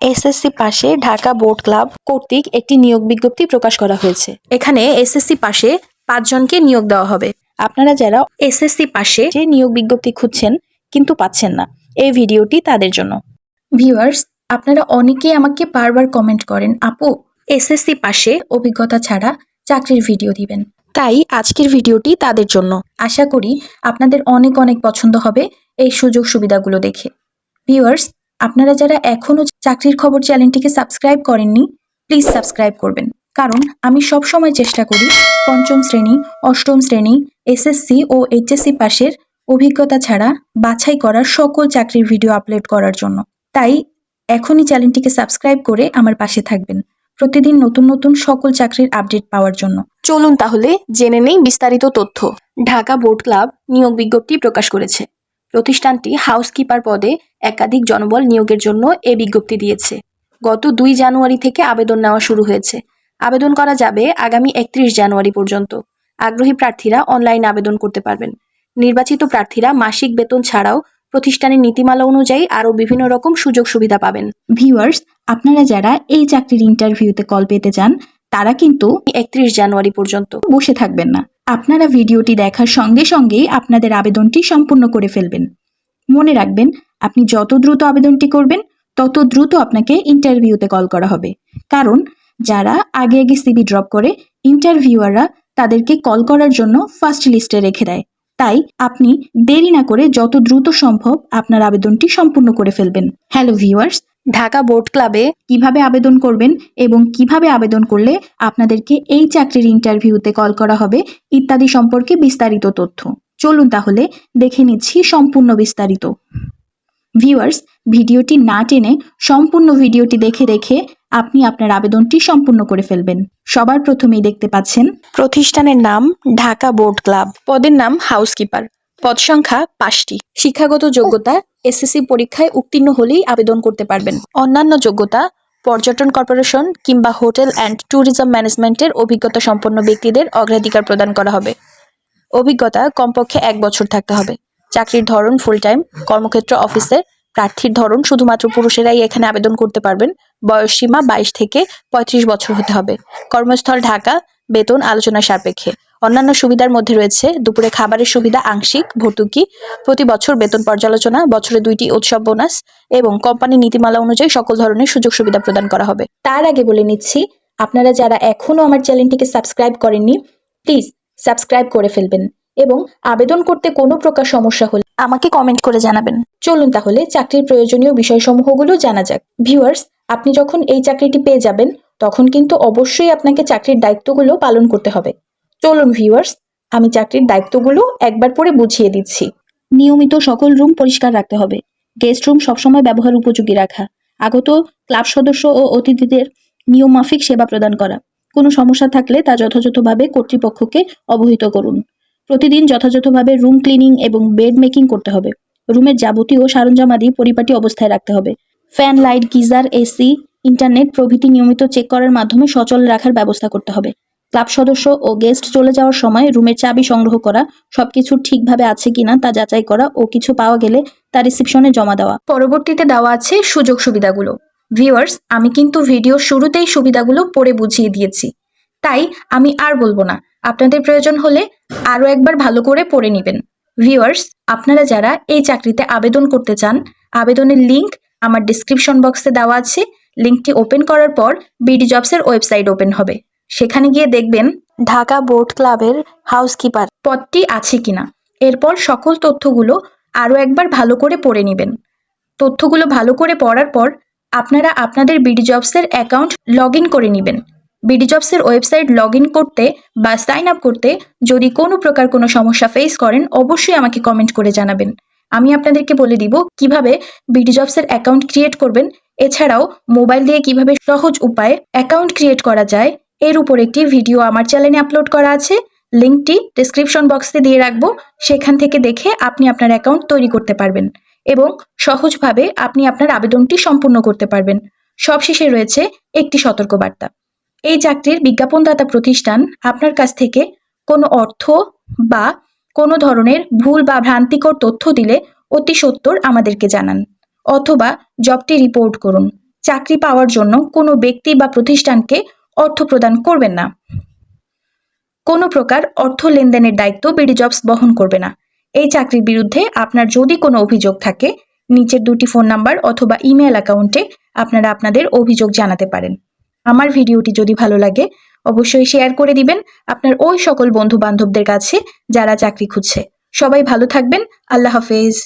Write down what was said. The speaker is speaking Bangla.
এসএসসি পাশে ঢাকা বোর্ড ক্লাব কর্তৃক একটি নিয়োগ বিজ্ঞপ্তি প্রকাশ করা হয়েছে। এখানে এসএসসি পাশে পাঁচজনকে নিয়োগ দেওয়া হবে। আপনারা যারা এসএসসি পাশে যে নিয়োগ বিজ্ঞপ্তি খুঁজছেন কিন্তু পাচ্ছেন না, এই ভিডিওটি তাদের জন্য। ভিউয়ার্স, আপনারা অনেকেই আমাকে বারবার কমেন্ট করেন, আপু, এসএসসি পাশে অভিজ্ঞতা ছাড়া চাকরির ভিডিও দিবেন। তাই আজকের ভিডিওটি তাদের জন্য। আশা করি আপনাদের অনেক অনেক পছন্দ হবে এই সুযোগ সুবিধাগুলো দেখে। ভিউয়ার্স, আপনারা যারা এখনও চাকরির খবর চ্যানেলটিকে সাবস্ক্রাইব করেননি প্লিজ সাবস্ক্রাইব করবেন। কারণ আমি সব সময় চেষ্টা করি পঞ্চম শ্রেণি, অষ্টম শ্রেণি এসএসসি ও এইচএসসি পাশের অভিজ্ঞতা ছাড়া বাছাই করার সকল চাকরির ভিডিও আপলোড করার জন্য। তাই এখনই চ্যানেলটিকে সাবস্ক্রাইব করে আমার পাশে থাকবেন। প্রতিদিন নতুন নতুন সকল চাকরির আপডেট পাওয়ার জন্য। চলুন তাহলে জেনে নেই বিস্তারিত তথ্য। ঢাকা বোর্ড ক্লাব নিয়োগ বিজ্ঞপ্তি প্রকাশ করেছে। প্রতিষ্ঠানটি হাউসকিপার পদে একাধিক জনবল নিয়োগের জন্য এ বিজ্ঞপ্তি দিয়েছে। গত দুই জানুয়ারি থেকে আবেদন নেওয়া শুরু হয়েছে। আবেদন করা যাবে আগামী একত্রিশ জানুয়ারি পর্যন্ত। আগ্রহী প্রার্থীরা অনলাইন আবেদন করতে পারবেন। নির্বাচিত প্রার্থীরা মাসিক বেতন ছাড়াও প্রতিষ্ঠানের নীতিমালা অনুযায়ী আরও বিভিন্ন রকম সুযোগ সুবিধা পাবেন। ভিউয়ার্স আপনারা যারা এই চাকরির ইন্টারভিউতে কল পেতে চান তারা কিন্তু একত্রিশ জানুয়ারি পর্যন্ত বসে থাকবেন না। আপনারা ভিডিওটি দেখার সঙ্গে সঙ্গেই আপনাদের আবেদনটি সম্পূর্ণ করে ফেলবেন। মনে রাখবেন, আপনি যত দ্রুত আবেদনটি করবেন, তত দ্রুত আপনাকে ইন্টারভিউতে কল করা হবে। কারণ, যারা আগে আগে সিবি ড্রপ করে, ইন্টারভিউয়াররা তাদেরকে কল করার জন্য ফার্স্ট লিস্টে রেখে দেয়। তাই আপনি দেরি না করে যত দ্রুত সম্ভব আপনার আবেদনটি সম্পূর্ণ করে ফেলবেন। হ্যালো ভিউয়ার্স ঢাকা বোর্ড ক্লাবে কীভাবে আবেদন করবেন এবং কীভাবে আবেদন করলে আপনাদেরকে এই চাকরির ইন্টারভিউতে কল করা হবে ইত্যাদি সম্পর্কে বিস্তারিত তথ্য। চলুন তাহলে দেখে নিচ্ছি সম্পূর্ণ বিস্তারিত। ভিউয়ার্স, ভিডিওটি না টেনে সম্পূর্ণ ভিডিওটি দেখে দেখে আপনি আপনার আবেদনটি সম্পূর্ণ করে ফেলবেন। সবার প্রথমেই দেখতে পাচ্ছেন, প্রতিষ্ঠানের নাম ঢাকা বোর্ড ক্লাব। পদের নাম হাউসকিপার। পদ সংখ্যা পাঁচটি। শিক্ষাগত যোগ্যতা, এসএসসি পরীক্ষায় উত্তীর্ণ হলেই আবেদন করতে পারবেন। অন্যান্য যোগ্যতা, পর্যটন কর্পোরেশন কিংবা হোটেল অ্যান্ড ট্যুরিজম ম্যানেজমেন্টের অভিজ্ঞতা সম্পন্ন ব্যক্তিদের অগ্রাধিকার প্রদান করা হবে। অভিজ্ঞতা কমপক্ষে এক বছর থাকতে হবে। চাকরির ধরন ফুল টাইম কর্মক্ষেত্র অফিসে প্রার্থীর ধরন শুধুমাত্র পুরুষেরাই এখানে আবেদন করতে পারবেন। বয়স সীমা বাইশ থেকে পঁয়ত্রিশ বছর হতে হবে। কর্মস্থল ঢাকা, বেতন আলোচনা সাপেক্ষে। অন্যান্য সুবিধার মধ্যে রয়েছে দুপুরে খাবারের সুবিধা, আংশিক, ভর্তুকি, প্রতি বছর বেতন পর্যালোচনা, বছরে দুইটি উৎসব বোনাস এবং কোম্পানির নীতিমালা অনুযায়ী সকল ধরনের সুযোগ সুবিধা প্রদান করা হবে। তার আগে বলে নিচ্ছি, আপনারা যারা এখনও আমার চ্যানেলটিকে সাবস্ক্রাইব করেননি, প্লিজ সাবস্ক্রাইব করে ফেলবেন এবং আবেদন করতে কোনো প্রকার সমস্যা হলে আমাকে কমেন্ট করে জানাবেন। চলুন তাহলে চাকরির প্রয়োজনীয় বিষয়সমূহগুলো জানা যাক। ভিউয়ার্স, আপনি যখন এই চাকরিটি পেয়ে যাবেন, তখন কিন্তু অবশ্যই আপনাকে চাকরির দায়িত্বগুলো পালন করতে হবে। চলুন ভিউয়ার্স আমি চাকরির দায়িত্বগুলো একবার পরে বুঝিয়ে দিচ্ছি। নিয়মিত সকল রুম পরিষ্কার রাখতে হবে। গেস্ট রুম সবসময় ব্যবহার উপযোগী রাখা। আগত ক্লাব সদস্য ও অতিথিদের নিয়মমাফিক সেবা প্রদান করা। কোনো সমস্যা থাকলে তা যথাযথভাবে কর্তৃপক্ষকে অবহিত করুন। প্রতিদিন যথাযথভাবে রুম ক্লিনিং এবং বেড মেকিং করতে হবে। রুমের যাবতীয় সরঞ্জামাদি পরিপাটি অবস্থায় রাখতে হবে। Fan light geyser, AC internet প্রভৃতি নিয়মিত চেক করার মাধ্যমে সচল রাখার ব্যবস্থা করতে হবে। ক্লাব সদস্য ও গেস্ট চলে যাওয়ার সময় রুমের চাবি সংগ্রহ করা সবকিছু ঠিকভাবে আছে কিনা তা যাচাই করা ও কিছু পাওয়া গেলে তা রিসিপশনে জমা দেওয়া। পরবর্তীতে দেওয়া আছে সুযোগ সুবিধাগুলো। ভিউয়ার্স, আমি কিন্তু ভিডিও শুরুতেই সুবিধাগুলো পড়ে বুঝিয়ে দিয়েছি। তাই আমি আর বলব না। আপনাদের প্রয়োজন হলে আরও একবার ভালো করে পড়ে নেবেন। ভিউয়ার্স, আপনারা যারা এই চাকরিতে আবেদন করতে চান, আবেদনের লিংক আমার ডিসক্রিপশন বক্সে দেওয়া আছে। লিঙ্কটি ওপেন করার পর বিডি জবসের ওয়েবসাইট ওপেন হবে। সেখানে গিয়ে দেখবেন ঢাকা বোর্ড ক্লাবের হাউসকিপার পদটি আছে কিনা। এরপর সকল তথ্যগুলো আরও একবার ভালো করে পড়ে নেবেন। তথ্যগুলো ভালো করে পড়ার পর আপনারা আপনাদের বিডি জবসের অ্যাকাউন্ট লগ করে নেবেন। বিডি জবসের ওয়েবসাইট লগ করতে বা সাইন আপ করতে যদি কোনো প্রকার কোনো সমস্যা ফেস করেন, অবশ্যই আমাকে কমেন্ট করে জানাবেন। আমি আপনাদেরকে বলে দিব কীভাবে বিডি জবসের অ্যাকাউন্ট ক্রিয়েট করবেন। এছাড়াও মোবাইল দিয়ে কীভাবে সহজ উপায়ে অ্যাকাউন্ট ক্রিয়েট করা যায় এর উপর একটি ভিডিও আমার চ্যানেলে আপলোড করা আছে। লিঙ্কটি ডিসক্রিপশন বক্সে দিয়ে রাখব। সেখান থেকে দেখে আপনি আপনার অ্যাকাউন্ট তৈরি করতে পারবেন এবং সহজভাবে আপনি আপনার আবেদনটি সম্পূর্ণ করতে পারবেন। সবশেষে রয়েছে একটি সতর্কবার্তা। এই চাকরির বিজ্ঞাপনদাতা প্রতিষ্ঠান আপনার কাছ থেকে কোনো অর্থ বা কোনো ধরনের ভুল বা ভ্রান্তিকর তথ্য দিলে অতি সত্বর আমাদেরকে জানান অথবা জবটি রিপোর্ট করুন। চাকরি পাওয়ার জন্য কোনো ব্যক্তি বা প্রতিষ্ঠানকে অর্থ প্রদান করবেন না। কোনো প্রকার অর্থ লেনদেনের দায়িত্ব বিডি জবস বহন করবে না। এই চাকরির বিরুদ্ধে আপনার যদি কোনো অভিযোগ থাকে, নিচের দুটি ফোন নাম্বার অথবা ইমেল অ্যাকাউন্টে আপনারা আপনাদের অভিযোগ জানাতে পারেন। আমার ভিডিওটি যদি ভালো লাগে, অবশ্যই শেয়ার করে দিবেন আপনার ওই সকল বন্ধু বান্ধবদের কাছে যারা চাকরি খুঁজছে। সবাই ভালো থাকবেন, আল্লাহ হাফেজ।